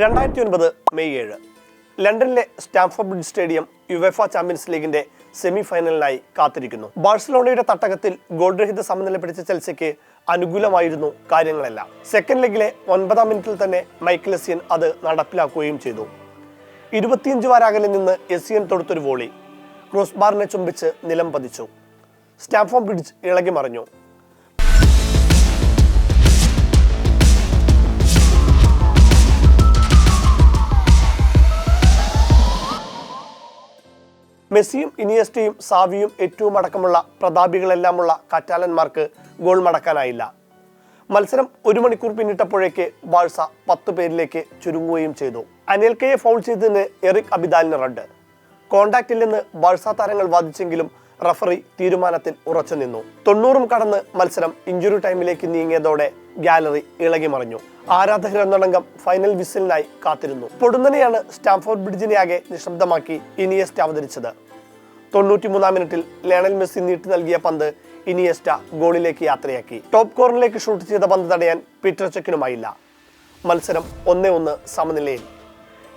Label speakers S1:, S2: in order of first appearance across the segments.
S1: രണ്ടായിരത്തി ഒൻപത് മെയ് ഏഴ്. ലണ്ടനിലെ Stamford Bridge stadium UEFA Champions ലീഗിന്റെ സെമി ഫൈനലിനായി കാത്തിരിക്കുന്നു. ബാഴ്സലോണയുടെ തട്ടകത്തിൽ ഗോൾ രഹിത സമനില പിടിച്ച ചെൽസിക്ക് അനുകൂലമായിരുന്നു കാര്യങ്ങളെല്ലാം. സെക്കൻഡ് ലെഗിലെ ഒൻപതാം മിനിറ്റിൽ തന്നെ മൈക്കിൾ എസിയൻ അത് നടപ്പിലാക്കുകയും ചെയ്തു. ഇരുപത്തിയഞ്ച് വാരാകലിൽ നിന്ന് എസിയൻ തൊടുത്തൊരു വോളി. ക്രോസ് ബാറിനെ ചുംബിച്ച് നിലം പതിച്ചു സ്റ്റാംഫോർഡ് ബ്രിഡ്ജ് ഇളകി മറിഞ്ഞു മെസ്സിയും ഇനിയസ്റ്റയും സാവിയും ഏറ്റവും അടക്കമുള്ള പ്രതാപികളെല്ലാമുള്ള കറ്റാലന്മാർക്ക് ഗോൾ മടക്കാനായില്ല. മത്സരം ഒരു മണിക്കൂർ പിന്നിട്ടപ്പോഴേക്ക് ബാഴ്സ പത്ത് പേരിലേക്ക് ചുരുങ്ങുകയും ചെയ്തു. അനിൽക്കയെ ഫൗൾ ചെയ്തതിന് എറിക് അബിദാലിന് റഡ്. കോണ്ടാക്ട് ഇല്ലെന്ന് ബാഴ്സ താരങ്ങൾ വാദിച്ചെങ്കിലും റഫറി തീരുമാനത്തിൽ ഉറച്ചു നിന്നു. തൊണ്ണൂറും കടന്ന് മത്സരം ഇഞ്ചുറി ടൈമിലേക്ക് നീങ്ങിയതോടെ ഗാലറി ഇളകി മറിഞ്ഞു. ആരാധകർ എന്നടങ്കം ഫൈനൽ വിസിലിനായി കാത്തിരുന്നു. പൊടുന്നനെയാണ് സ്റ്റാംഫോർഡ് ബ്രിഡ്ജിനെ ആകെ നിശബ്ദമാക്കി ഇനിയസ്റ്റ് അവതരിച്ചത്. തൊണ്ണൂറ്റിമൂന്നാം മിനിറ്റിൽ ലയണൽ മെസ്സി നീട്ടി നൽകിയ പന്ത് ഇനിയസ്റ്റ ഗോളിലേക്ക് യാത്രയാക്കി. ടോപ്പ് കോർണറിലേക്ക് ഷൂട്ട് ചെയ്ത പന്ത് തടയാൻ പീറ്റർ ചെക്കിനുമായില്ല. മത്സരം ഒന്നേ ഒന്ന് സമനിലയിൽ.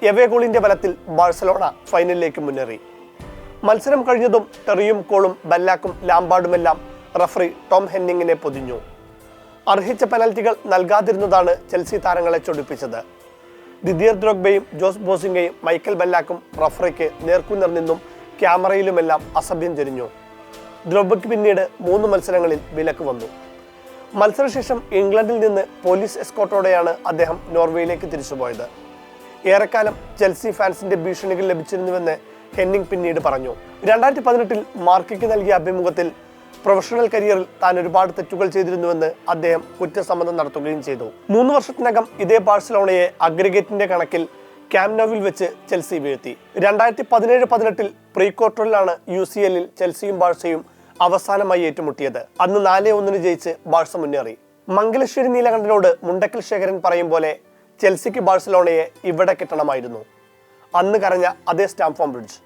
S1: എവേ ഗോളിന്റെ ബലത്തിൽ ബാഴ്സലോണ ഫൈനലിലേക്ക് മുന്നേറി. മത്സരം കഴിഞ്ഞതും ടെറിയും കോളും ബല്ലാക്കും ലാംബാർഡുമെല്ലാം റഫറി ടോം ഹെന്നിങ്ങിനെ പൊതിഞ്ഞു. അർഹിച്ച പെനൽറ്റികൾ നൽകാതിരുന്നതാണ് ചെൽസി താരങ്ങളെ ചൊടിപ്പിച്ചത്. ദിദിയർ ദ്രോഗ്ബയും ജോസ് ബോസിംഗയും മൈക്കൽ ബെല്ലാക്കും റഫറിക്ക് നേർക്കുനേർ നിന്നും ക്യാമറയിലുമെല്ലാം അസഭ്യം ചെരിഞ്ഞു ദ്രൗബയ്ക്ക് പിന്നീട് മൂന്ന് മത്സരങ്ങളിൽ വിലക്ക് വന്നു. മത്സരശേഷം ഇംഗ്ലണ്ടിൽ നിന്ന് പോലീസ് എസ്കോട്ടോടെയാണ് അദ്ദേഹം നോർവേയിലേക്ക് തിരിച്ചുപോയത്. ഏറെക്കാലം ചെൽസി ഫാൻസിന്റെ ഭീഷണികൾ ലഭിച്ചിരുന്നുവെന്ന് ഹെന്നിങ് പിന്നീട് പറഞ്ഞു. രണ്ടായിരത്തി പതിനെട്ടിൽ മാർക്കിക്ക് നൽകിയ അഭിമുഖത്തിൽ പ്രൊഫഷണൽ കരിയറിൽ താൻ ഒരുപാട് തെറ്റുകൾ ചെയ്തിരുന്നുവെന്ന് അദ്ദേഹം കുറ്റസമ്മതം നടത്തുകയും ചെയ്തു. മൂന്ന് വർഷത്തിനകം ഇതേ ബാഴ്സലോണയെ അഗ്രിഗേറ്റിന്റെ കണക്കിൽ ക്യാംനോവിൽ വെച്ച് ചെൽസി വീഴ്ത്തി. രണ്ടായിരത്തി പതിനേഴ് പതിനെട്ടിൽ പ്രീ ക്വാർട്ടറിലാണ് യു സി എല്ലിൽ ചെൽസിയും ബാഴ്സയും അവസാനമായി ഏറ്റുമുട്ടിയത്. അന്ന് നാല് ഒന്നിന് ജയിച്ച് ബാഴ്സ മുന്നേറി. മംഗലശ്ശേരി നീലകണ്ഠനോട് മുണ്ടക്കൽ ശേഖരൻ പറയും പോലെ ചെൽസിക്ക് ബാഴ്സലോണയെ ഇവിടെ കിട്ടണമായിരുന്നു. അന്ന് കരഞ്ഞ അതേ സ്റ്റാംഫോം ബ്രിഡ്ജ്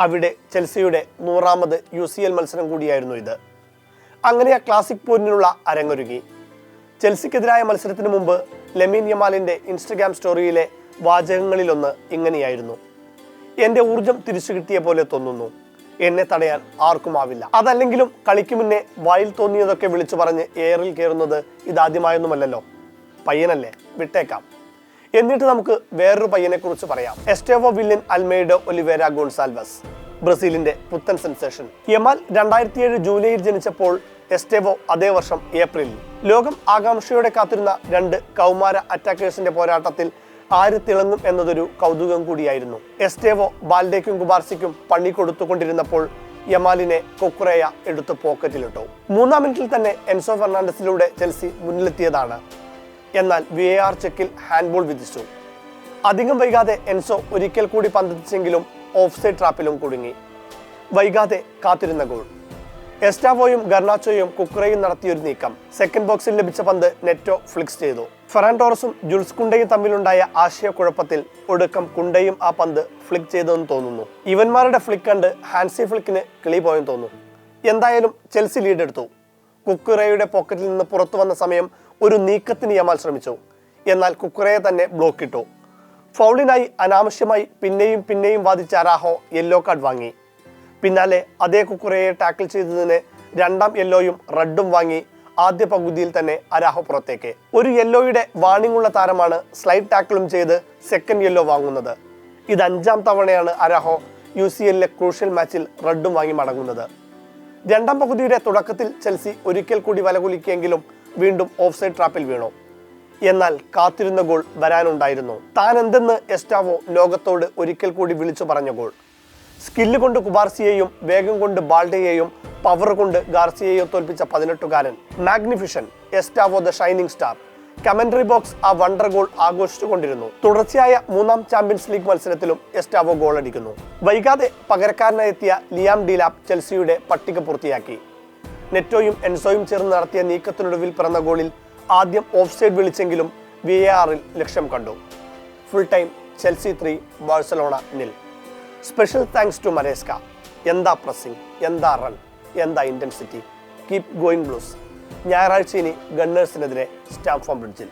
S1: അവിടെ ചെൽസിയുടെ നൂറാമത് യു സി എൽ മത്സരം കൂടിയായിരുന്നു ഇത്. അങ്ങനെ ആ ക്ലാസിക് പോരിനുള്ള അരങ്ങൊരുങ്ങി. ചെൽസിക്കെതിരായ മത്സരത്തിന് മുമ്പ് ലെമീൻ യമാലിന്റെ ഇൻസ്റ്റഗ്രാം സ്റ്റോറിയിലെ വാചകങ്ങളിലൊന്ന് ഇങ്ങനെയായിരുന്നു. എന്റെ ഊർജം തിരിച്ചു കിട്ടിയ പോലെ തോന്നുന്നു. എന്നെ തടയാൻ ആർക്കുമാവില്ല അതല്ലെങ്കിലും കളിക്ക് മുന്നേ വായിൽ തോന്നിയതൊക്കെ വിളിച്ചു പറഞ്ഞ് എയറിൽ കയറുന്നത് ഇതാദ്യമായൊന്നുമല്ലല്ലോ. പയ്യനല്ലേ വിട്ടേക്കാം. എന്നിട്ട് നമുക്ക് വേറൊരു പയ്യനെ കുറിച്ച് പറയാം. Estevao Willian Almeida Oliveira Goncalves ബ്രസീലിന്റെ പുത്തൻ സെൻസേഷൻ. യമാൽ രണ്ടായിരത്തി ഏഴ് ജൂലൈയിൽ ജനിച്ചപ്പോൾ എസ്റ്റേവോ അതേ വർഷം ഏപ്രിലിൽ. ലോകം ആകാംക്ഷയോടെ കാത്തിരുന്ന രണ്ട് കൗമാര അറ്റാക്കേഴ്സിന്റെ പോരാട്ടത്തിൽ ആര് തിളങ്ങും എന്നതൊരു കൗതുകം കൂടിയായിരുന്നു. എസ്റ്റേവോ ബാൽഡേക്കും കുബാർസിക്കും പണി കൊടുത്തുകൊണ്ടിരുന്നപ്പോൾ യമാലിനെ കൊക്കുറയ എടുത്ത് പോക്കറ്റിലിട്ടു. മൂന്നാം മിനിറ്റിൽ തന്നെ എൻസോ ഫെർണാണ്ടസിലൂടെ ചെൽസി മുന്നിലെത്തിയതാണ്. എന്നാൽ വി എ ആർ ചെക്കിൽ ഹാൻഡ്ബോൾ വിധിച്ചു. അധികം വൈകാതെ എൻസോ ഒരിക്കൽ കൂടി പന്തെത്തിച്ചെങ്കിലും ഓഫ് സൈഡ് ട്രാപ്പിലും കുടുങ്ങി. വൈകാതെ കാത്തിരുന്ന ഗോൾ. എസ്റ്റാവോയും ഗർണാച്ചോയും കുക്രയും നടത്തിയൊരു നീക്കം സെക്കൻഡ് ബോക്സിൽ ലഭിച്ച പന്ത് നെറ്റോ ഫ്ലിക്സ് ചെയ്തു. ഫെറാൻഡോറസും ടോറസും കുണ്ടയും തമ്മിലുണ്ടായ ആശയക്കുഴപ്പത്തിൽ ഒടുക്കം കുണ്ടയും ആ പന്ത് ഫ്ലിക്ക് ചെയ്തെന്ന് തോന്നുന്നു. ഇവന്മാരുടെ ഫ്ലിക്ക് കണ്ട് ഹാൻസി ഫ്ലിക്കിന് കിളി പോയെന്ന് തോന്നുന്നു. എന്തായാലും ചെൽസി ലീഡ് എടുത്തു കുക്കുറയുടെ പോക്കറ്റിൽ നിന്ന് പുറത്തു വന്ന സമയം ഒരു നീക്കത്തിന് യമാൽ ശ്രമിച്ചു. എന്നാൽ കുക്കുറയെ തന്നെ ബ്ലോക്ക് ഇട്ടു ഫൗളിനായി അനാവശ്യമായി പിന്നെയും പിന്നെയും വാദിച്ച അരാഹോ യെല്ലോ കാർഡ് വാങ്ങി. പിന്നാലെ അതേ കുക്കുറയെ ടാക്കിൾ ചെയ്തതിന് രണ്ടാം യെല്ലോയും റെഡും വാങ്ങി ആദ്യ പകുതിയിൽ തന്നെ അരാഹോ പുറത്തേക്ക്. ഒരു യെല്ലോയുടെ വാണിംഗ് ഉള്ള താരമാണ് സ്ലൈഡ് ടാക്കിളും ചെയ്ത് സെക്കൻഡ് യെല്ലോ വാങ്ങുന്നത്. ഇത് അഞ്ചാം തവണയാണ് അരാഹോ യു സി എല്ലിലെ ക്രൂഷ്യൽ മാച്ചിൽ റെഡും വാങ്ങി മടങ്ങുന്നത്. രണ്ടാം പകുതിയുടെ തുടക്കത്തിൽ ചെൽസി ഒരിക്കൽ കൂടി വലകുലിക്കെങ്കിലും വീണ്ടും ഓഫ് സൈഡ് ട്രാപ്പിൽ വീണു. എന്നാൽ കാത്തിരുന്ന ഗോൾ വരാനുണ്ടായിരുന്നു. താൻ എന്തെന്ന് എസ്റ്റാവോ ലോകത്തോട് ഒരിക്കൽ കൂടി വിളിച്ചു പറഞ്ഞ ഗോൾ. സ്കില്ല് കൊണ്ട് കുബാർസിയെയും വേഗം കൊണ്ട് ബാൾഡയെയും പവർ കൊണ്ട് ഗാർസിയെയും തോൽപ്പിച്ച പതിനെട്ടുകാരൻ magnificent Estevao the shining star commentary box ആ വണ്ടർ ഗോൾ ആഘോഷിച്ചുകൊണ്ടിരുന്നു. തുടർച്ചയായ മൂന്നാം ചാമ്പ്യൻസ് ലീഗ് മത്സരത്തിലും എസ്റ്റാവോ ഗോൾ അടിക്കുന്നു. വൈകാതെ പകരക്കാരനായെത്തിയ ലിയാം ഡീലാപ് ചെൽസിയുടെ പട്ടിക പൂർത്തിയാക്കി. നെറ്റോയും എൻസോയും ചേർന്ന് നടത്തിയ നീക്കത്തിനൊടുവിൽ പിറന്ന ഗോളിൽ ആദ്യം ഓഫ് സൈഡ് വിളിച്ചെങ്കിലും വി എ ആറിൽ ലക്ഷ്യം കണ്ടു. Full time Chelsea three Barcelona nil special thanks to Maresca എന്താ പ്രസ്സിംഗ് എന്താ റൺ എന്താ ഇന്റൻസിറ്റി കീപ് ഗോയിങ് ബ്ലൂസ് ഞായറാഴ്ച ഇനി ഗണ്ണേഴ്സിനെതിരെ സ്റ്റാംഫോം ബ്രിഡ്ജിൽ.